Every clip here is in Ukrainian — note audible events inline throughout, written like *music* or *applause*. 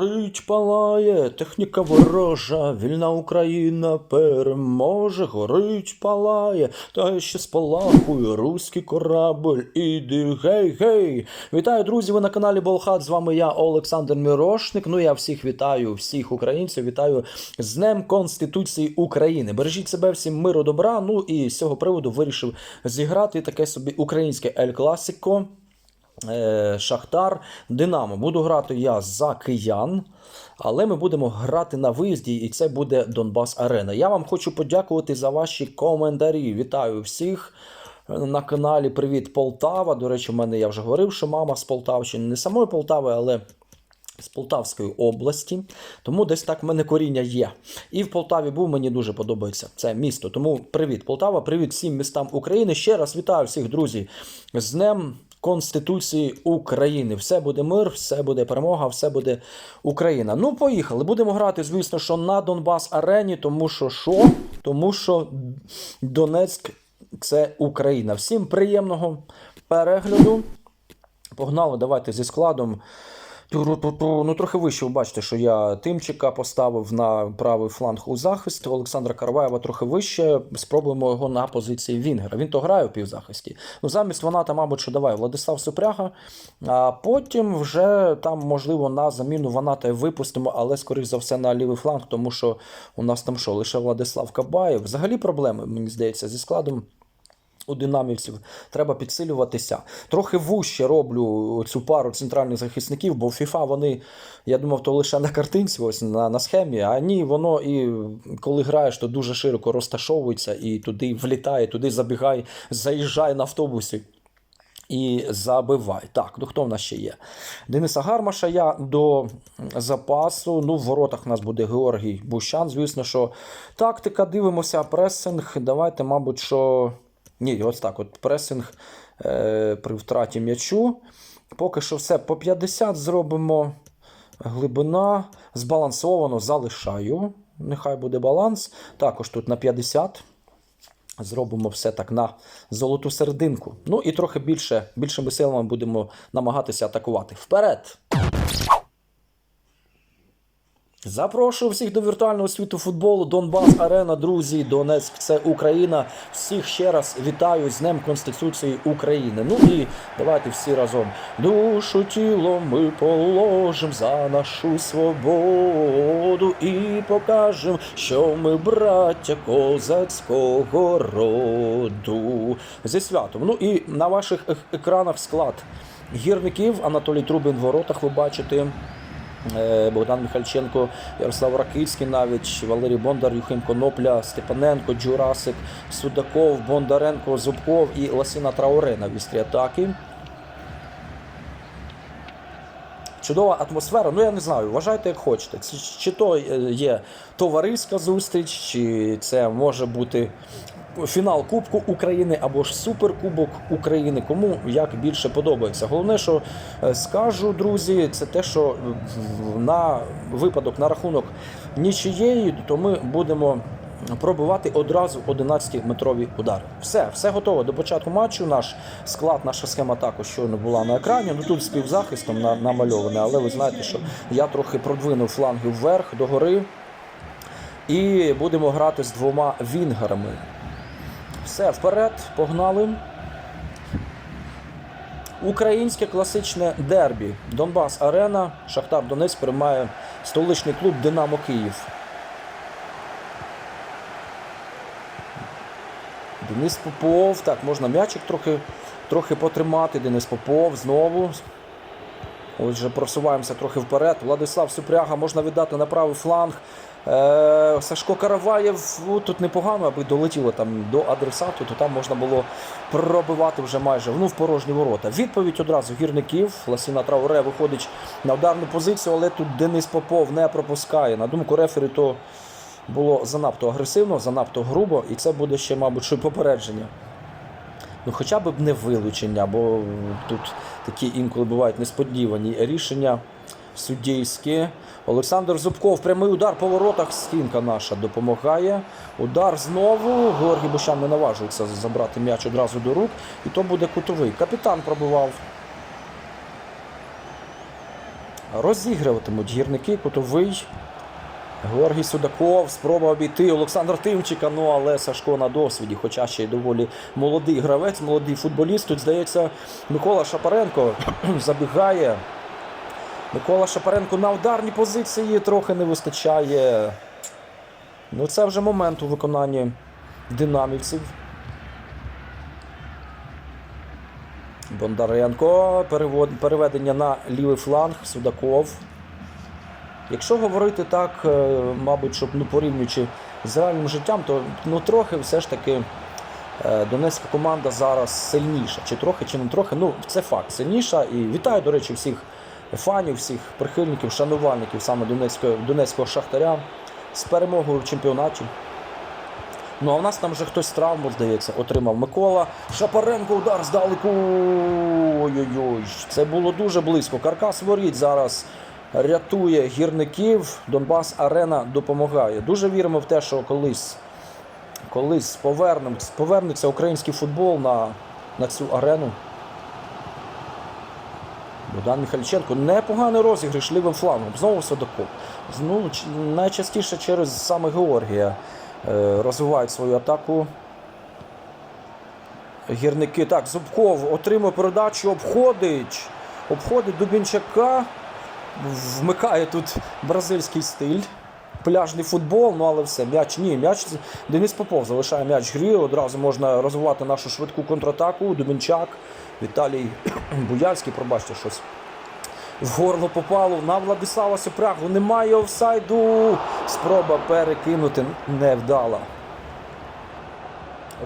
Горить палає, техніка ворожа, вільна Україна переможе, горить палає, та ще спалахує руський корабль, іди гей гей. Вітаю, друзі! Ви на каналі Болхат. З вами я, Олександр Мірошник. Ну я всіх вітаю, всіх українців. Вітаю з Днем Конституції України. Бережіть себе всім миру, добра. Ну і з цього приводу вирішив зіграти таке собі українське Ель Класико. Е, Шахтар, Динамо. Буду грати я за киян, але ми будемо грати на виїзді, і це буде Донбас Арена. Я вам хочу подякувати за ваші коментарі. Вітаю всіх. На каналі Привіт Полтава. До речі, в мене я вже говорив, що мама з Полтавщини, не самої Полтави, але з Полтавської області. Тому десь так в мене коріння є. І в Полтаві був, мені дуже подобається це місто. Тому привіт, Полтава, привіт всім містам України. Ще раз вітаю всіх друзів з Днем Конституції України. Все буде мир, все буде перемога, все буде Україна. Ну, поїхали. Будемо грати, звісно, що на Донбас Арені, тому що що? Тому що Донецьк це Україна. Всім приємного перегляду. Погнали, давайте зі складом. Ну, трохи вище ви бачите, що я Тимчика поставив на правий фланг у захист. Олександра Караваєва трохи вище. Спробуємо його на позиції Вінгера. Він то грає у півзахисті. Ну, замість вона там, мабуть, що давай Владислав Супряга. А потім вже там, можливо, на заміну Ваната і випустимо, але, скоріш за все, на лівий фланг, тому що у нас там що, лише Владислав Кабаєв. Взагалі проблеми, мені здається, зі складом. У динамівців треба підсилюватися. Трохи вуще роблю цю пару центральних захисників, бо FIFA вони, я думав, то лише на картинці, ось на, на схемі. А ні, воно і коли граєш, то дуже широко розташовується і туди влітає, туди забігай, заїжджай на автобусі. І забивай. Так, ну хто в нас ще є? Дениса Гармаша я до запасу. Ну, в воротах у нас буде Георгій Бущан. Звісно, що тактика, дивимося, пресинг. Давайте, мабуть, що. Ні, ось так. От пресинг е, при втраті м'ячу. Поки що все по 50 зробимо. Глибина збалансовано залишаю. Нехай буде баланс. Також тут на 50. Зробимо все так на золоту серединку. Ну і трохи більше, більшими силами будемо намагатися атакувати. Вперед! Запрошую всіх до віртуального світу футболу. Донбас Арена, друзі, Донецьк, це Україна. Всіх ще раз вітаю з Днем Конституції України. Ну і давайте всі разом. Душу тіло ми положим за нашу свободу і покажем, що ми браття козацького роду. Зі святом. Ну і на ваших екранах склад гірників Анатолій Трубін в воротах ви бачите. Е, Богдан Михальченко, Ярослав Ракицький, навіть Валерій Бондар, Юхим Конопля, Степаненко, Джурасик, Судаков, Бондаренко, Зубков і Ласіна Трауре на вістрі атаки. Чудова атмосфера. Ну я не знаю, вважайте, як хочете. Чи, чи то е, є товариська зустріч, чи це може бути фінал Кубку України або ж Суперкубок України. Кому як більше подобається. Головне, що е, скажу, друзі, це те, що на випадок на рахунок нічиєї, то ми будемо. Пробивати одразу 11-метрові удари. Все, все готово до початку матчу. Наш склад, наша схема також щойно була на екрані. Ну тут з півзахистом на, намальоване, але ви знаєте, що я трохи продвинув фланги вверх догори. І будемо грати з двома вінгерами. Все, вперед, погнали. Українське класичне дербі. Донбас Арена. Шахтар Донець приймає столичний клуб Динамо Київ. Денис Попов. Так, можна м'ячик трохи, трохи потримати. Денис Попов знову. Отже, просуваємося трохи вперед. Владислав Супряга можна віддати на правий фланг. Е, Сашко Караваєв ну, тут непогано, аби долетіло там до адресату, то там можна було пробивати вже майже ну, в порожні ворота. Відповідь одразу гірників. Ласіна Трауре виходить на ударну позицію, але тут Денис Попов не пропускає. На думку рефері, то було занадто агресивно, занадто грубо, і це буде ще, мабуть, що попередження. Ну, хоча б не вилучення, бо тут такі інколи бувають несподівані рішення суддівські. Олександр Зубков, прямий удар по воротах. Стінка наша допомагає. Удар знову. Георгій Бущан не наважується забрати м'яч одразу до рук. І то буде кутовий. Капітан пробивав. Розігруватимуть гірники, кутовий. Георгій Судаков, спроба обійти Олександр Тимчика, ну але Сашко на досвіді, хоча ще й доволі молодий гравець, молодий футболіст. Тут, здається, Микола Шапаренко *clears throat* забігає. Микола Шапаренко на ударній позиції трохи не вистачає. Ну, це вже момент у виконанні динамівців. Бондаренко. перевод- Переведення на лівий фланг. Судаков. Якщо говорити так, е, мабуть, щоб ну, порівнюючи з реальним життям, то ну, трохи все ж таки е, донецька команда зараз сильніша. Чи трохи, чи не трохи. Ну, це факт, сильніша. І вітаю, до речі, всіх фанів, всіх прихильників, шанувальників саме Донецького, Донецького Шахтаря з перемогою в чемпіонаті. Ну а в нас там вже хтось травму, здається, отримав Микола. Шапаренко удар здалеку. Ой-ой-ой. Це було дуже близько. Каркас воріт зараз рятує гірників. Донбас Арена допомагає. Дуже віримо в те, що колись, колись повернеться, український футбол на, на цю арену. Богдан Михайліченко непоганий розіграш лівим флангом. Знову Садокоп. Ну, найчастіше через саме Георгія е, розвивають свою атаку. Гірники. Так, Зубков отримує передачу, обходить. Обходить Дубінчака. Вмикає тут бразильський стиль. Пляжний футбол, ну але все, м'яч ні, м'яч Денис Попов залишає м'яч грі. Одразу можна розвивати нашу швидку контратаку. Дубінчак, Віталій *clears throat* Буяльський, пробачте щось. В горло попало на Владислава Сопрягу. Немає офсайду. Спроба перекинути невдала.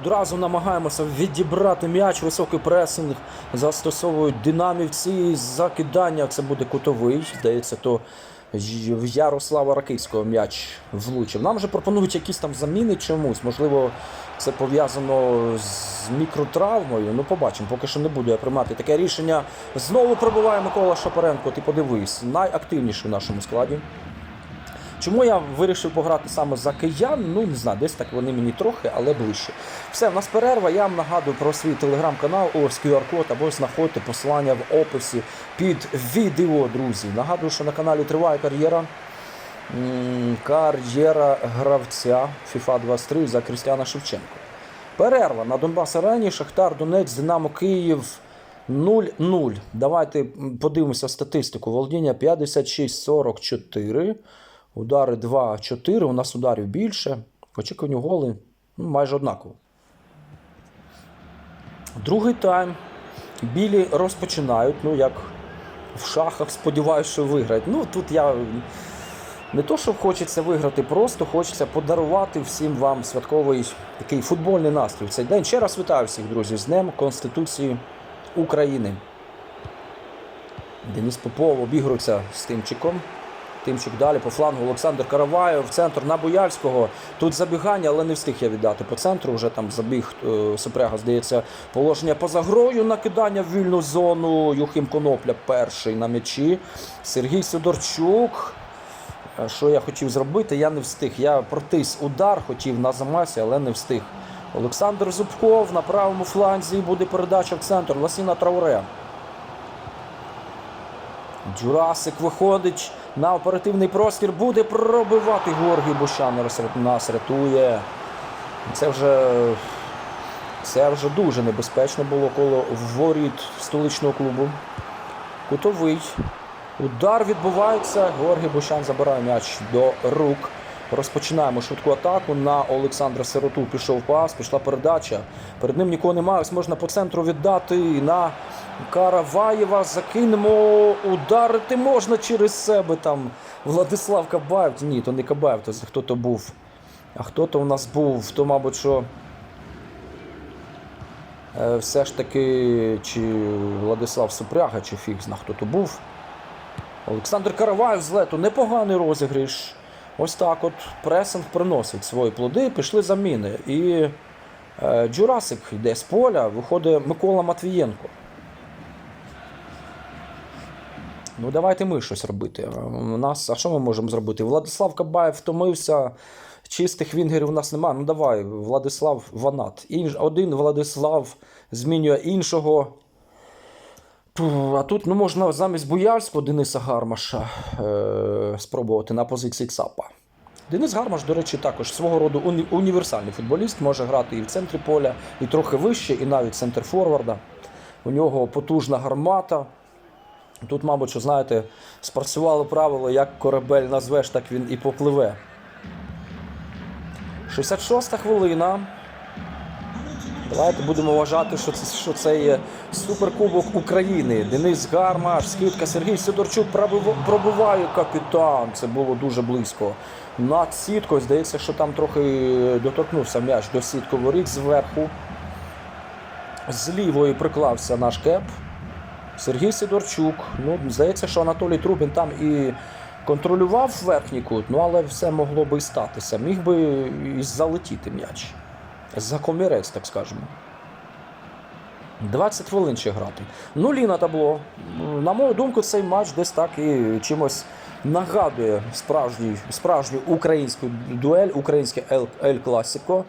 Одразу намагаємося відібрати м'яч, високий пресинг. Застосовують динамівці. Закидання це буде кутовий. Здається, то Ярослава Ракицького м'яч влучив. Нам же пропонують якісь там заміни чомусь. Можливо, це пов'язано з мікротравмою. Ну, побачимо. Поки що не буду я приймати таке рішення. Знову прибуває Микола Шапаренко. Ти подивись, найактивніший в нашому складі. Чому я вирішив пограти саме за киян? Ну не знаю, десь так вони мені трохи, але ближче. Все, в нас перерва. Я вам нагадую про свій телеграм-канал, ось QR-код, або знаходьте посилання в описі під відео, друзі. Нагадую, що на каналі триває кар'єра. Кар'єра гравця FIFA 23 за Крістіана Шевченко. Перерва на Донбас Арені, Шахтар, Донець, Динамо Київ 0-0. Давайте подивимося статистику. Володіння 56-44. Удари 2-4. У нас ударів більше. Очікувані голи ну, майже однаково. Другий тайм. Білі розпочинають. Ну, як в шахах, сподіваюся, що виграють. Ну, тут я не то, що хочеться виграти, просто хочеться подарувати всім вам святковий такий футбольний настрій цей день. Ще раз вітаю всіх, друзі, з Днем Конституції України. Деніс Попов обігрується з Тимчиком. Тимчик далі по флангу Олександр Караваєв, центр на Бояльського. Тут забігання, але не встиг я віддати по центру. Вже там забіг е, Супряга, здається, положення поза грою, накидання в вільну зону. Юхим Конопля перший на м'ячі. Сергій Сидорчук. Е, Що я хотів зробити, я не встиг. Я протис удар хотів на замасі, але не встиг. Олександр Зубков на правому фланзі буде передача в центр. Ласіна Трауре. Джурасик виходить на оперативний простір, буде пробивати Георгій Бущан нас рятує. Це вже, це вже дуже небезпечно було коло воріт столичного клубу. Кутовий. Удар відбувається. Георгій Бущан забирає м'яч до рук. Розпочинаємо швидку атаку. На Олександра Сироту пішов пас, пішла передача. Перед ним нікого немає. Ось можна по центру віддати. На Караваєва закинемо. Ударити можна через себе. Там Владислав Кабаєв. Ні, то не Кабаєв, то хто то був. А хто то у нас був? То, мабуть, що. е, Все ж таки, чи Владислав Супряга, чи фіг зна, хто то був. Олександр Караваєв з лету непоганий розіграш. Ось так от пресинг приносить свої плоди, пішли заміни. І е, Джурасик йде з поля, виходить Микола Матвієнко. Ну, давайте ми щось робити. У нас, а що ми можемо зробити? Владислав Кабаєв втомився, чистих вінгерів у нас немає. Ну давай, Владислав Ванат. Інж, один Владислав змінює іншого. А тут ну, можна замість Буяльського Дениса Гармаша е- спробувати на позиції ЦАПа. Денис Гармаш, до речі, також свого роду уні- універсальний футболіст, може грати і в центрі поля, і трохи вище, і навіть центр форварда. У нього потужна гармата. Тут, мабуть, що знаєте, спрацювало правило, як корабель назвеш, так він і попливе. 66-та хвилина. Давайте будемо вважати, що це, що це є суперкубок України. Денис Гармаш, скидка Сергій Сидорчук пробив- пробиває капітан. Це було дуже близько. Над сіткою, здається, що там трохи доторкнувся м'яч до сітки воріт зверху. З лівої приклався наш кеп. Сергій Сидорчук. Ну, здається, що Анатолій Трубін там і контролював верхній кут, ну але все могло би і статися. Міг би і залетіти м'яч. За комірець, так скажемо. 20 хвилин ще грати. Нулі на табло. На мою думку, цей матч десь так і чимось нагадує справжній, справжню українську дуель, українське Ель, Ель Класіко.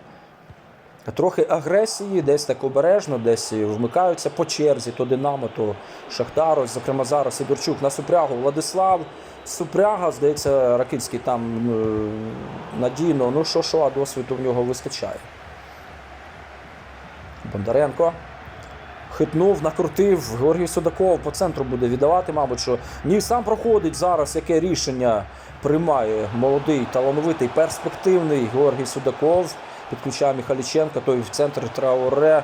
Трохи агресії, десь так обережно, десь вмикаються по черзі, то Динамо, то Шахтар. Зокрема, зараз Сидорчук на Супрягу Владислав. Супряга, здається, Ракицький там е, надійно. Ну що, що, а досвіду в нього вистачає. Бондаренко. Хитнув, накрутив. Георгій Судаков по центру буде віддавати, мабуть, що ні сам проходить зараз, яке рішення приймає молодий, талановитий, перспективний Георгій Судаков. Підключає Михайліченка, той в центр Трауре.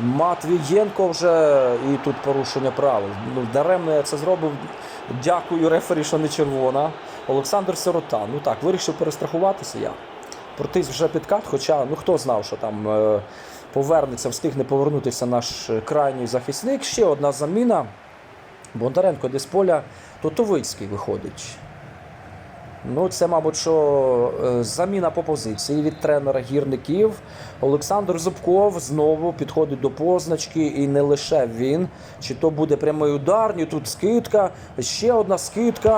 Матвієнко вже і тут порушення правил. Ну, даремно я це зробив. Дякую рефері, що не червона. Олександр Сирота. Ну так, вирішив перестрахуватися я. Протис вже підкат, хоча ну хто знав, що там е, повернеться, встигне повернутися наш крайній захисник. Ще одна заміна. Бондаренко десь поля. Тотовицький виходить. Ну, це, мабуть, що е, заміна по позиції від тренера гірників. Олександр Зубков знову підходить до позначки, і не лише він. Чи то буде прямий удар, ні тут скидка. Ще одна скидка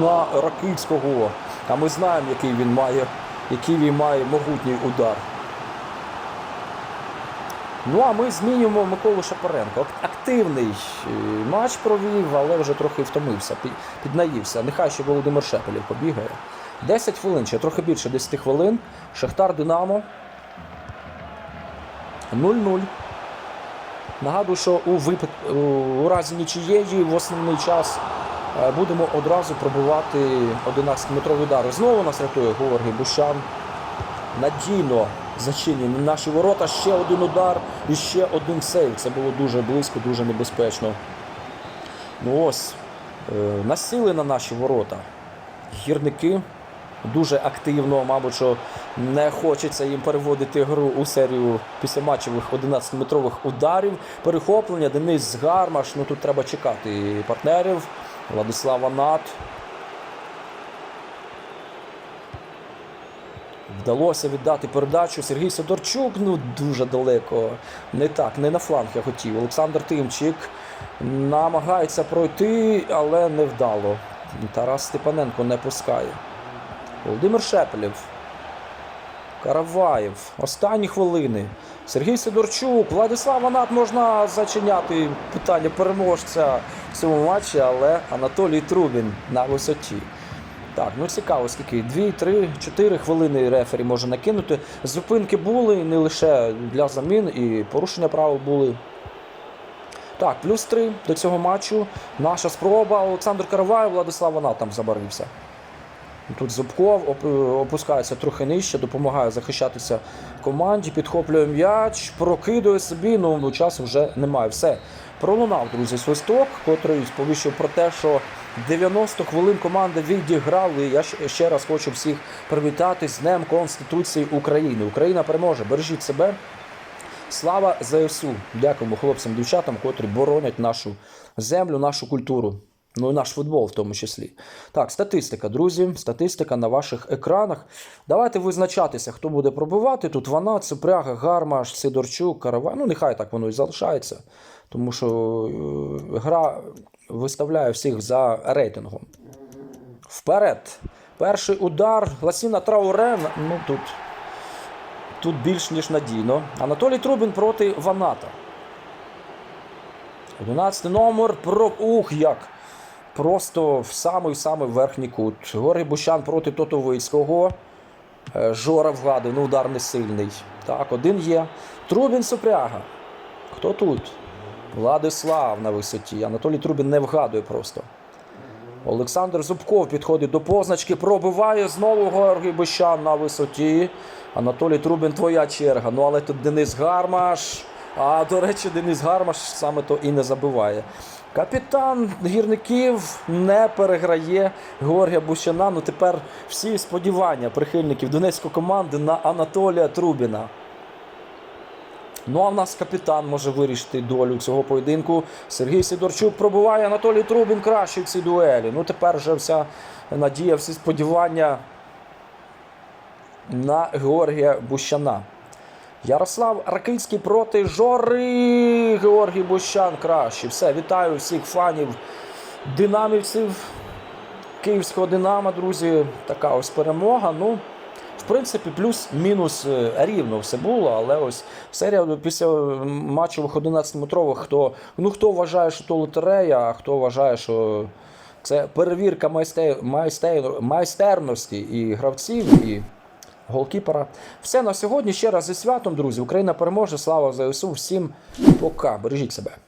на Ракицького. А ми знаємо, який він має, який він має могутній удар. Ну а ми змінюємо Миколу Шапаренко. Активний е, матч провів, але вже трохи втомився, піднаївся. Нехай ще Володимир Шепелів побігає. 10 хвилин, ще трохи більше 10 хвилин. Шахтар Динамо. 0-0. Нагадую, що у, випад... у разі нічиєї в основний час е, будемо одразу пробувати 11-метрові удари. Знову нас рятує Георгій Бущан надійно зачинені наші ворота. Ще один удар і ще один сейв. Це було дуже близько, дуже небезпечно. Ну ось, е, насіли на наші ворота. Гірники дуже активно, мабуть, що не хочеться їм переводити гру у серію післяматчевих 11-метрових ударів. Перехоплення, Денис Гармаш. Ну тут треба чекати партнерів. Владислав Анат. Вдалося віддати передачу. Сергій Сидорчук, ну дуже далеко. Не так, не на фланг я хотів. Олександр Тимчик намагається пройти, але не вдало. Тарас Степаненко не пускає. Володимир Шепелєв. Караваєв. Останні хвилини. Сергій Сидорчук, Владислав Анат можна зачиняти питання переможця в цьому матчі, але Анатолій Трубін на висоті. Так, ну цікаво, скільки 2, 3, 4 хвилини рефері може накинути. Зупинки були не лише для замін, і порушення правил були. Так, плюс 3 до цього матчу. Наша спроба. Олександр Караваєв, Владислав Анат там забарвився. Тут Зубков опускається трохи нижче, допомагає захищатися команді, підхоплює м'яч, прокидує собі, ну, ну часу вже немає. Все. Пролунав, друзі, свисток, котрий сповіщив про те, що 90 хвилин команди відіграли. Я ще- раз хочу всіх привітати з Днем Конституції України. Україна переможе. Бережіть себе. Слава ЗСУ! Дякуємо хлопцям, дівчатам, котрі боронять нашу землю, нашу культуру. Ну і наш футбол в тому числі. Так, статистика, друзі. Статистика на ваших екранах. Давайте визначатися, хто буде пробивати. Тут вона, Цупряга, Гармаш, Сидорчук, Каравай. Ну, нехай так воно і залишається. Тому що е, гра виставляє всіх за рейтингом. Вперед. Перший удар. Ласіна Трауре. Ну тут, тут більш ніж надійно. Анатолій Трубін проти Ваната. 11 номер про. Ух, як! Просто в самий самий верхній кут. Георгій Бущан проти Тотовицького. Е, Жора вгадує, ну удар не сильний. Так, один є. Трубін Супряга. Хто тут? Владислав на висоті. Анатолій Трубін не вгадує просто. Олександр Зубков підходить до позначки, пробиває знову Георгій Бущан на висоті. Анатолій Трубін, твоя черга. Ну але тут Денис Гармаш. А до речі, Денис Гармаш саме то і не забиває. Капітан гірників не переграє Георгія Бущана. Ну тепер всі сподівання прихильників донецької команди на Анатолія Трубіна. Ну а в нас капітан може вирішити долю цього поєдинку. Сергій Сидорчук пробиває Анатолій Трубін кращий в цій дуелі. Ну тепер вже вся надія, всі сподівання на Георгія Бущана. Ярослав Ракицький проти Жори. Георгій Бущан кращий. Все, вітаю всіх фанів динамівців Київського Динамо, друзі. Така ось перемога. Ну, в принципі, плюс-мінус е, рівно все було, але ось серія після матчових 11-метрових, хто, ну, хто вважає, що то лотерея, а хто вважає, що це перевірка майсте, майсте, майстерності і гравців, і голкіпера. Все на сьогодні. Ще раз зі святом, друзі. Україна переможе. Слава ЗСУ. Всім пока. Бережіть себе.